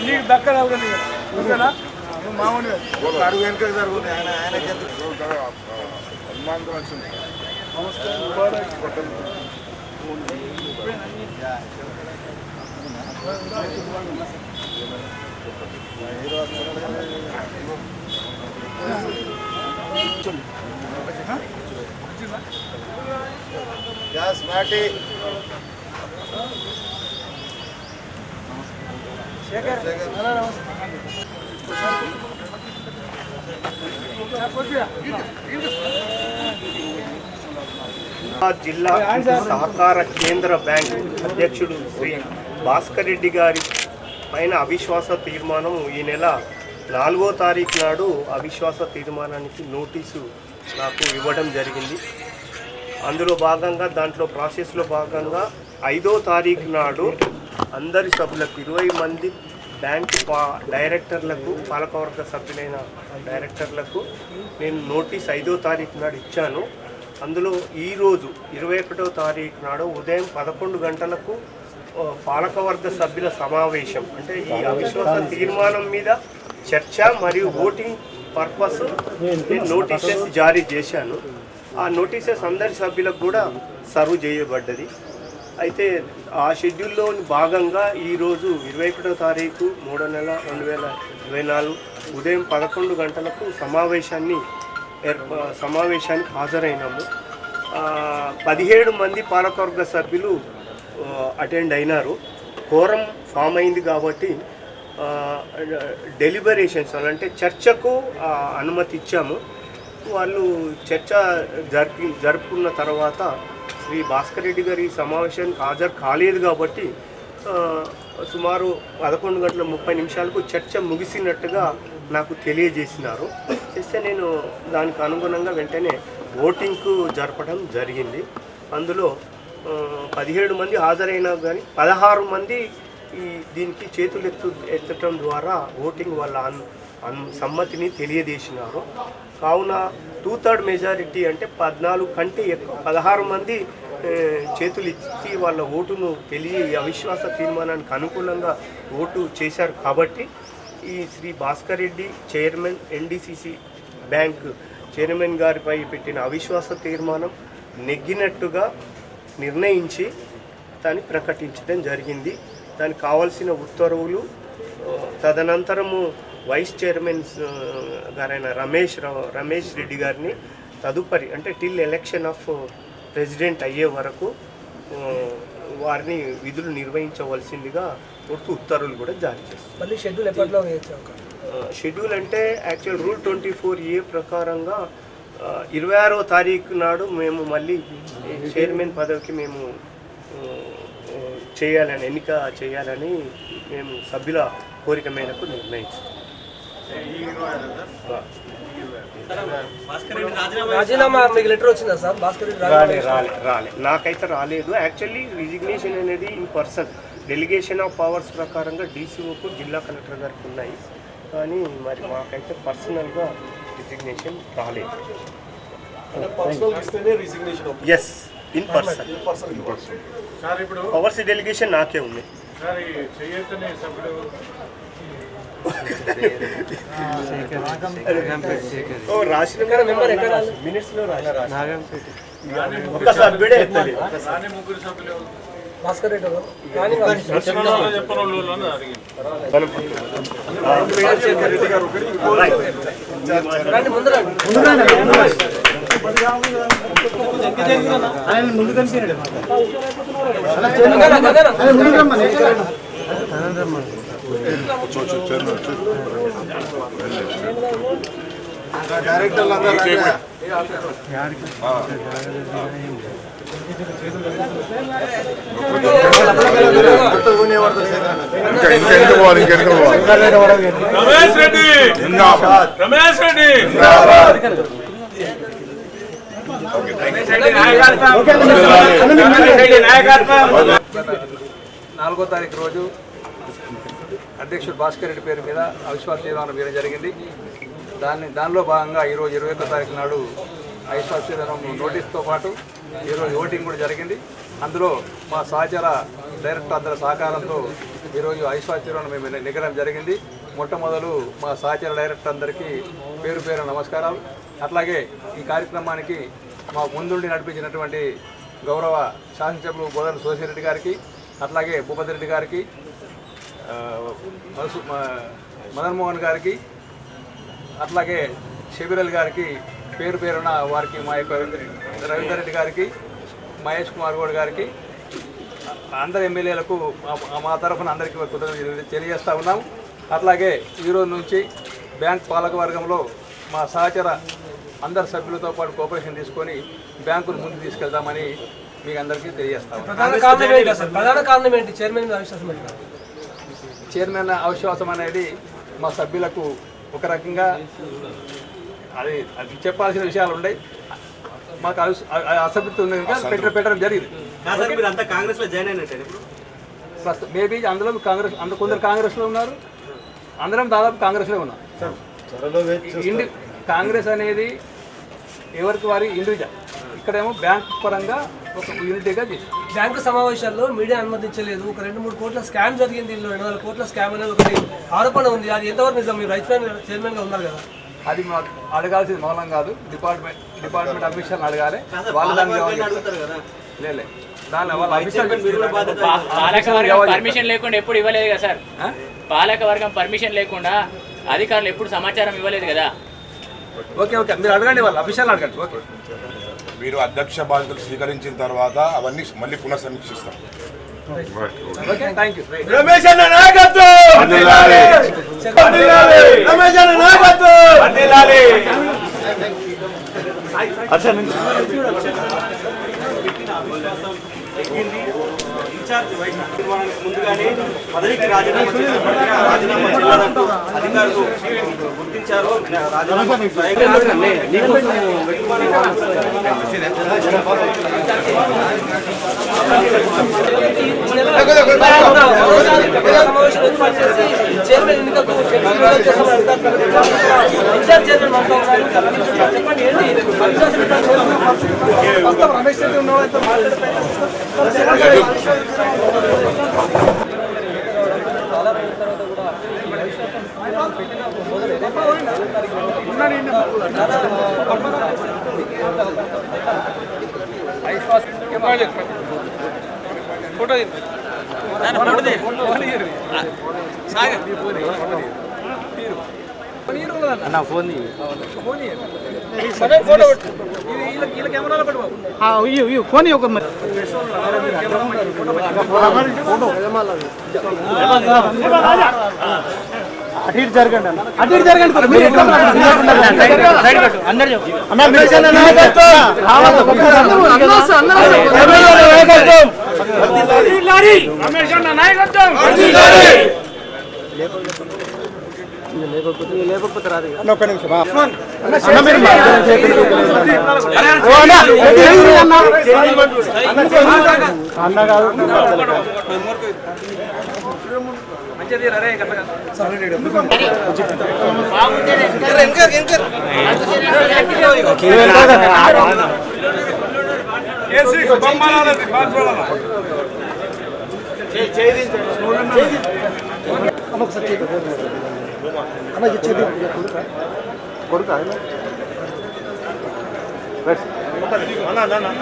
నీకు దక్కన మామూలు అడుగు వెనక జరుగుతుంది ఆయన ఆయనకి వచ్చింది గ్యాస్ మాటి జిల్లా సహకార కేంద్ర బ్యాంక్ అధ్యక్షుడు శ్రీ భాస్కర్ రెడ్డి గారి పైన అవిశ్వాస తీర్మానం ఈ నెల నాలుగో తారీఖు నాడు అవిశ్వాస తీర్మానానికి నోటీసు నాకు ఇవ్వడం జరిగింది. అందులో భాగంగా దాంట్లో ప్రాసెస్లో భాగంగా ఐదో తారీఖు నాడు అందరి సభ్యులకు ఇరవై మంది బ్యాంకు పా డైరెక్టర్లకు పాలకవర్గ సభ్యులైన డైరెక్టర్లకు నేను నోటీస్ ఐదో తారీఖు నాడు ఇచ్చాను. అందులో ఈరోజు ఇరవై ఒకటో తారీఖు నాడు ఉదయం పదకొండు గంటలకు పాలకవర్గ సభ్యుల సమావేశం అంటే ఈ అవిశ్వాస తీర్మానం మీద చర్చ మరియు ఓటింగ్ పర్పస్ నేను నోటీసెస్ జారీ చేశాను. ఆ నోటీసెస్ అందరి సభ్యులకు కూడా సర్వ్ చేయబడ్డది. అయితే ఆ షెడ్యూల్లో భాగంగా ఈరోజు ఇరవై ఒకటో తారీఖు మూడో నెల రెండు వేల ఇరవై నాలుగు ఉదయం పదకొండు గంటలకు సమావేశాన్ని ఏర్ప సమావేశానికి హాజరైనాము. పదిహేడు మంది పాలకవర్గ సభ్యులు అటెండ్ అయినారు. కోరం ఫామ్ అయింది కాబట్టి డెలిబరేషన్స్ అంటే చర్చకు అనుమతి ఇచ్చాము. వాళ్ళు చర్చ జరిపి జరుపుకున్న తర్వాత శ్రీ భాస్కర్ రెడ్డి గారి సమావేశానికి హాజరు కాలేదు కాబట్టి సుమారు పదకొండు గంటల ముప్పై నిమిషాలకు చర్చ ముగిసినట్టుగా నాకు తెలియజేసినారు. చేస్తే నేను దానికి అనుగుణంగా వెంటనే ఓటింగ్కు జరపడం జరిగింది. అందులో పదిహేడు మంది హాజరైనా కానీ పదహారు మంది ఈ దీనికి చేతులు ఎత్తు ఎత్తటం ద్వారా ఓటింగ్ వాళ్ళ అన్ అన్ సమ్మతిని తెలియజేసినారు. కావున టూ థర్డ్ మెజారిటీ అంటే పద్నాలుగు కంటే ఎక్కువ పదహారు మంది చేతులు ఇచ్చి వాళ్ళ ఓటును తెలియ ఈ అవిశ్వాస తీర్మానానికి అనుకూలంగా ఓటు చేశారు కాబట్టి ఈ Shri Bhaskar Reddy chairman NDCC bank chairman గారిపై పెట్టిన అవిశ్వాస తీర్మానం నెగ్గినట్టుగా నిర్ణయించి దాన్ని ప్రకటించడం జరిగింది. దానికి కావాల్సిన ఉత్తర్వులు తదనంతరము వైస్ చైర్మన్ గారైన రమేష్ రమేష్ రెడ్డి గారిని తదుపరి అంటే టిల్ ఎలక్షన్ ఆఫ్ ప్రెసిడెంట్ అయ్యే వరకు వారిని విధులు నిర్వహించవలసిందిగా కోరుతూ ఉత్తర్వులు కూడా జారీ చేస్తారు మళ్ళీ షెడ్యూల్ ఎప్పట్లో షెడ్యూల్ అంటే actual rule twenty four A ప్రకారంగా ఇరవై ఆరో తారీఖు నాడు మేము మళ్ళీ చైర్మన్ పదవికి మేము చేయాలని ఎన్నిక చేయాలని మేము సభ్యుల కోరిక మేరకు నిర్ణయిస్తాం రాజీనామా మీకు లెటర్ వచ్చిందా సార్? భాస్కర్ రెడ్డి రాజీనామా రాలే రాలే రాలే. నాకైతే రాలేదు. యాక్చువల్లీ రిజిగ్నేషన్ అనేది in person delegation of powers ప్రకారంగా డీసీఓకు జిల్లా కలెక్టర్ గారికి ఉన్నాయి. కానీ మరి మాకైతే పర్సనల్గా రిజిగ్నేషన్ రాలేదు. ఎస్ ఇన్ పర్సన్ సార్ ఇప్పుడు పవర్స్ డెలిగేషన్ నాకే ఉంది సార్ సభ్యుడు ఒక్క సభ్యుడే ముగ్గురు సభ్యులు భాస్కర్ రెడ్డి రండి ముందు రండి గంగన్న, గంగన్న. డైరెక్టర్లు అందరూ రండి. గుర్తు కొనేవాడితో చేద్దాం. రమేష్ రెడ్డి రమేష్ రెడ్డి నాలుగో తారీఖు రోజు అధ్యక్షుడు భాస్కర్ రెడ్డి పేరు మీద అవిశ్వాస తీర్మానం వేయడం జరిగింది. దాన్ని దానిలో భాగంగా ఈరోజు ఇరవై ఒక్క తారీఖు నాడు ఐశ్వర్యం నోటీస్తో పాటు ఈరోజు ఓటింగ్ కూడా జరిగింది. అందులో మా సహచర డైరెక్టర్ అందరి సహకారంతో ఈరోజు ఐశ్వర్యం మేము నిగడం జరిగింది. మొట్టమొదలు మా సహచర డైరెక్టర్ అందరికీ పేరు పేరు నమస్కారాలు. అట్లాగే ఈ కార్యక్రమానికి మా ముందుండి నడిపించినటువంటి గౌరవ శాసనసభ్యులు బోధన సోసిరెడ్డి గారికి అట్లాగే భూపతి రెడ్డి గారికి మదన్మోహన్ గారికి అట్లాగే షబీరల్ గారికి పేరు పేరున వారికి మా యొక్క రవీందర్ రెడ్డి గారికి మహేష్ కుమార్ గౌడ్ గారికి అందరు ఎమ్మెల్యేలకు మా- మా తరఫున అందరికీ కృతజ్ఞతలు తెలియజేస్తూ ఉన్నాం. అట్లాగే ఈరోజు నుంచి బ్యాంక్ పాలక వర్గంలో మా సహచర అందరు సభ్యులతో పాటు కోఆపరేషన్ తీసుకొని బ్యాంకును ముందు తీసుకెళ్దామని మీకు అందరికీ తెలియజేస్తాం ప్రధాన కారణం ఏంటి చైర్మన్ అవిశ్వాసం చైర్మన్ అవిశ్వాసం అనేది మా సభ్యులకు ఒక రకంగా అది అది చెప్పాల్సిన విషయాలు ఉన్నాయి మాకు అవిశ్- అ- అ- అసంతృప్తి ఉంది కనుక పెట్ట పెట్టడం జరిగింది. కాంగ్రెస్లో జాయిన్ అయినట్టే ఇప్పుడు? ప్రస్తుతం మేబీ అందులో కాంగ్రెస్ అంత కొందరు కాంగ్రెస్లో ఉన్నారు. అందరం దాదాపు కాంగ్రెస్లో ఉన్నాం. త్వరలో వేచి ఇండి కాంగ్రెస్ అనేది ఎవరికి వారి ఇండివిజువల్. ఇక్కడేమో బ్యాంక్ పరంగా ఒక యూనిటీగా చేసి బ్యాంకు సమావేశాల్లో మీడియా అనుమతించలేదు. ఒక రెండు మూడు కోట్ల స్కామ్ జరిగింది. దీనిలో రెండు వందల కోట్ల స్కామ్ అనేది ఒకటి ఆరోపణ ఉంది. అది ఎంతవరకు నిజం? మీరు రైతు చైర్మన్గా ఉన్నారు కదా. అది మాకు అడగాల్సింది మౌనం కాదు. డిపార్ట్మెంట్ డిపార్ట్మెంట్ అఫీషియల్ అడగాలి. వాళ్ళు పర్మిషన్ లేకుండా ఎప్పుడు ఇవ్వలేదు కదా సార్? పాలక వర్గం పర్మిషన్ లేకుండా అధికారులు ఎప్పుడు సమాచారం ఇవ్వలేదు కదా? Okay okay. మీరు అడగండి వాళ్ళు అఫీషియల్ అడగండి. ఓకే. మీరు అధ్యక్ష బాధ్యతలు స్వీకరించిన తర్వాత అవన్నీ మళ్ళీ పునఃసమీక్షిస్తాం. ఓకే థ్యాంక్ యూ రమేష్ అన్న నాయకత్వం! రమేష్ అన్న నాయకత్వం. ఇన్ఛార్జ్ వైస్ నిర్మాణానికి ముందుగానే పదవికి రాజీనామా చేసినప్పటికీ ఆ రాజీనామా చెల్లదంటూ అధికారులు గుర్తించారు. రాజీనామా చైర్మన్ ఎన్నికకు చేసి చైర్మన్ ఎన్నికకు schedule photo Sagar incharge chairman మనతో ఉన్నారు. చెప్పండి ఏంటి అవిశ్వాసం పెట్టాలి చైర్మన్ పరిస్థితి. ప్రస్తుతం రమేష్ రెడ్డి ఉన్న వాళ్ళతో రమేష్ అన్న నాయకత్వం కేసీ బొమ్మలాలది బాధ్యులమ్మ కొడుకు?